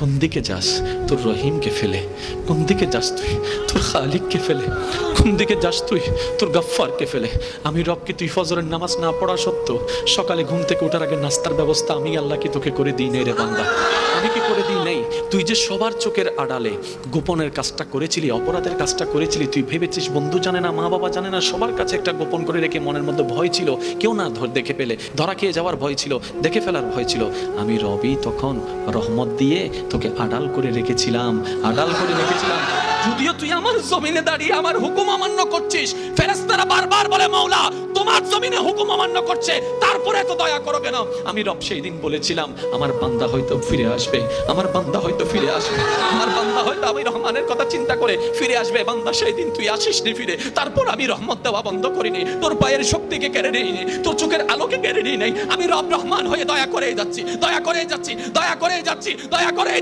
কোন দিকে যাস, তোর রহিমকে ফেলে। কোন দিকে যাস তুই, তোর খালিককে ফেলে। কোন দিকে যাস তুই, তোর গাফফারকে ফেলে। আমি রবকে তুই ফজরের নামাজ না পড়া সত্ত্বেও সকালে ঘুম থেকে ওঠার আগে নাস্তার ব্যবস্থা আমি আল্লাহ কি তোকে করে দিই নেই রে বান্দা। আমি কি করে দিই নেই তুই যে সবার চোখের আড়ালে গোপনের কাজটা করেছিলি, অপরাধের কাজটা করেছিলি, তুই ভেবেছিস বন্ধু জানে না মা বাবা জানে না, সবার কাছে একটা গোপন করে রেখে মনের মধ্যে ভয় ছিল, কেউ না ধর দেখে পেলে। ধরা খেয়ে যাওয়ার ভয় ছিল, দেখে ফেলার ভয় ছিল। আমি রবি তখন রহমত দিয়ে তোকে আড়াল করে রেখেছিলাম, আড়াল করে রেখেছিলাম। যদিও তুই আমার জমিনে দাঁড়িয়ে আমার হুকুম অমান্য করছিস ফেরেস্তারা বারবার বলে, মৌলা, তোমার জমিনে হুকুম অমান্য করছে, তারপরে এত দয়া করো কেন আমি রব সেই দিন বলেছিলাম, আমার বান্দা হয়তো ফিরে আসবে, আমার বান্দা হয়তো ফিরে আসবে। আমার বান্দা হয়তো আমি রহমানের কথা চিন্তা করে ফিরে আসবে। বান্দা সেই দিন তুই আসিস নি ফিরে। তারপর আমি রহমত দেওয়া বন্ধ করিনি তোর পায়ের শক্তিকে কেড়ে নিইনি তোর চোখের আলোকে কেড়ে নিই নাই আমি রব রহমান হয়ে দয়া করে যাচ্ছি। দয়া করে যাচ্ছি। দয়া করে যাচ্ছি। দয়া করে